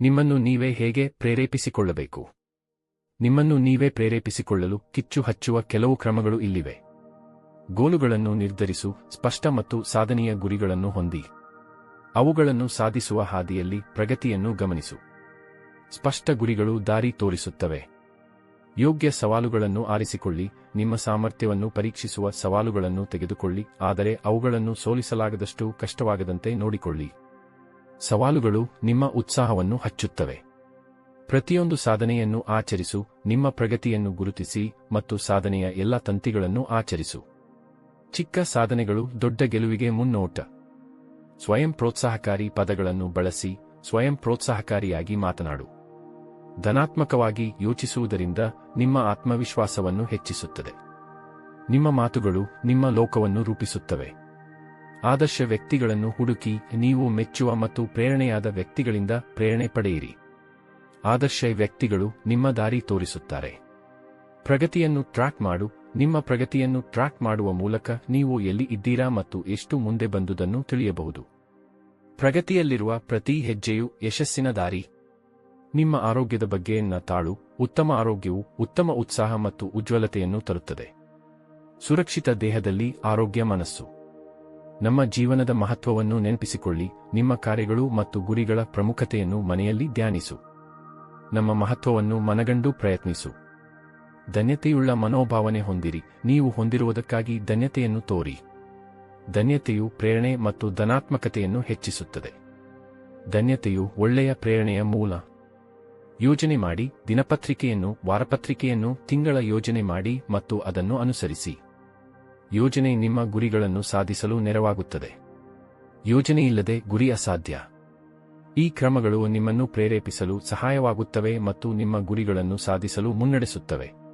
ನಿಮ್ಮನ್ನು ನೀವೇ ಹೇಗೆ ಪ್ರೇರೇಪಿಸಿಕೊಳ್ಳಬೇಕು? ನಿಮ್ಮನ್ನು ನೀವೇ ಪ್ರೇರೇಪಿಸಿಕೊಳ್ಳಲು ಕಿಚ್ಚು ಹಚ್ಚುವ ಕೆಲವು ಕ್ರಮಗಳು ಇಲ್ಲಿವೆ. ಗೋಲುಗಳನ್ನು ನಿರ್ಧರಿಸು, ಸ್ಪಷ್ಟ ಮತ್ತು ಸಾಧನೀಯ ಗುರಿಗಳನ್ನು ಹೊಂದಿ. ಅವುಗಳನ್ನು ಸಾಧಿಸುವ ಹಾದಿಯಲ್ಲಿ ಪ್ರಗತಿಯನ್ನು ಗಮನಿಸು. ಸ್ಪಷ್ಟ ಗುರಿಗಳು ದಾರಿ ತೋರಿಸುತ್ತವೆ. ಯೋಗ್ಯ ಸವಾಲುಗಳನ್ನು ಆರಿಸಿಕೊಳ್ಳಿ, ನಿಮ್ಮ ಸಾಮರ್ಥ್ಯವನ್ನು ಪರೀಕ್ಷಿಸುವ ಸವಾಲುಗಳನ್ನು ತೆಗೆದುಕೊಳ್ಳಿ, ಆದರೆ ಅವುಗಳನ್ನು ಸೋಲಿಸಲಾಗದಷ್ಟು ಕಷ್ಟವಾಗದಂತೆ ನೋಡಿಕೊಳ್ಳಿ. ಸವಾಲುಗಳು ನಿಮ್ಮ ಉತ್ಸಾಹವನ್ನು ಹಚ್ಚುತ್ತವೆ. ಪ್ರತಿಯೊಂದು ಸಾಧನೆಯನ್ನು ಆಚರಿಸು, ನಿಮ್ಮ ಪ್ರಗತಿಯನ್ನು ಗುರುತಿಸಿ ಮತ್ತು ಸಾಧನೆಯ ಎಲ್ಲ ತಂತಿಗಳನ್ನು ಆಚರಿಸು. ಚಿಕ್ಕ ಸಾಧನೆಗಳು ದೊಡ್ಡ ಗೆಲುವಿಗೆ ಮುನ್ನೋಟ. ಸ್ವಯಂ ಪ್ರೋತ್ಸಾಹಕಾರಿ ಪದಗಳನ್ನು ಬಳಸಿ ಸ್ವಯಂ ಪ್ರೋತ್ಸಾಹಕಾರಿಯಾಗಿ ಮಾತನಾಡು. ಧನಾತ್ಮಕವಾಗಿ ಯೋಚಿಸುವುದರಿಂದ ನಿಮ್ಮ ಆತ್ಮವಿಶ್ವಾಸವನ್ನು ಹೆಚ್ಚಿಸುತ್ತದೆ. ನಿಮ್ಮ ಮಾತುಗಳು ನಿಮ್ಮ ಲೋಕವನ್ನು ರೂಪಿಸುತ್ತವೆ. ಆದರ್ಶ ವ್ಯಕ್ತಿಗಳನ್ನು ಹುಡುಕಿ ನೀವು ಮೆಚ್ಚುವ ಮತ್ತು ಪ್ರೇರಣೆಯಾದ ವ್ಯಕ್ತಿಗಳಿಂದ ಪ್ರೇರಣೆ ಪಡೆಯಿರಿ. ಆದರ್ಶ ವ್ಯಕ್ತಿಗಳು ನಿಮ್ಮ ದಾರಿ ತೋರಿಸುತ್ತಾರೆ. ಪ್ರಗತಿಯನ್ನು ಟ್ರ್ಯಾಕ್ ಮಾಡು. ನಿಮ್ಮ ಪ್ರಗತಿಯನ್ನು ಟ್ರ್ಯಾಕ್ ಮಾಡುವ ಮೂಲಕ ನೀವು ಎಲ್ಲಿ ಇದ್ದೀರಾ ಮತ್ತು ಎಷ್ಟು ಮುಂದೆ ಬಂದುದನ್ನು ತಿಳಿಯಬಹುದು. ಪ್ರಗತಿಯಲ್ಲಿರುವ ಪ್ರತಿ ಹೆಜ್ಜೆಯು ಯಶಸ್ಸಿನ ದಾರಿ. ನಿಮ್ಮ ಆರೋಗ್ಯದ ಬಗ್ಗೆ ತಾಳು. ಉತ್ತಮ ಆರೋಗ್ಯವು ಉತ್ತಮ ಉತ್ಸಾಹ ಮತ್ತು ಉಜ್ವಲತೆಯನ್ನು ತರುತ್ತದೆ. ಸುರಕ್ಷಿತ ದೇಹದಲ್ಲಿ ಆರೋಗ್ಯ ಮನಸ್ಸು. ನಮ್ಮ ಜೀವನದ ಮಹತ್ವವನ್ನು ನೆನಪಿಸಿಕೊಳ್ಳಿ, ನಿಮ್ಮ ಕಾರ್ಯಗಳು ಮತ್ತು ಗುರಿಗಳ ಪ್ರಮುಖತೆಯನ್ನು ಮನೆಯಲ್ಲಿ ಧ್ಯಾನಿಸು. ನಮ್ಮ ಮಹತ್ವವನ್ನು ಮನಗಂಡು ಪ್ರಯತ್ನಿಸು. ಧನ್ಯತೆಯುಳ್ಳ ಮನೋಭಾವನೆ ಹೊಂದಿರಿ, ನೀವು ಹೊಂದಿರುವುದಕ್ಕಾಗಿ ಧನ್ಯತೆಯನ್ನು ತೋರಿ. ಧನ್ಯತೆಯು ಪ್ರೇರಣೆ ಮತ್ತು ಧನಾತ್ಮಕತೆಯನ್ನು ಹೆಚ್ಚಿಸುತ್ತದೆ. ಧನ್ಯತೆಯು ಒಳ್ಳೆಯ ಪ್ರೇರಣೆಯ ಮೂಲ. ಯೋಜನೆ ಮಾಡಿ, ದಿನಪತ್ರಿಕೆಯನ್ನು, ವಾರಪತ್ರಿಕೆಯನ್ನು, ತಿಂಗಳ ಯೋಜನೆ ಮಾಡಿ ಮತ್ತು ಅದನ್ನು ಅನುಸರಿಸಿ. ಯೋಜನೆ ನಿಮ್ಮ ಗುರಿಗಳನ್ನು ಸಾಧಿಸಲು ನೆರವಾಗುತ್ತದೆ. ಯೋಜನೆಯಿಲ್ಲದೆ ಗುರಿ ಅಸಾಧ್ಯ. ಈ ಕ್ರಮಗಳು ನಿಮ್ಮನ್ನು ಪ್ರೇರೇಪಿಸಲು ಸಹಾಯವಾಗುತ್ತವೆ ಮತ್ತು ನಿಮ್ಮ ಗುರಿಗಳನ್ನು ಸಾಧಿಸಲು ಮುನ್ನಡೆಸುತ್ತವೆ.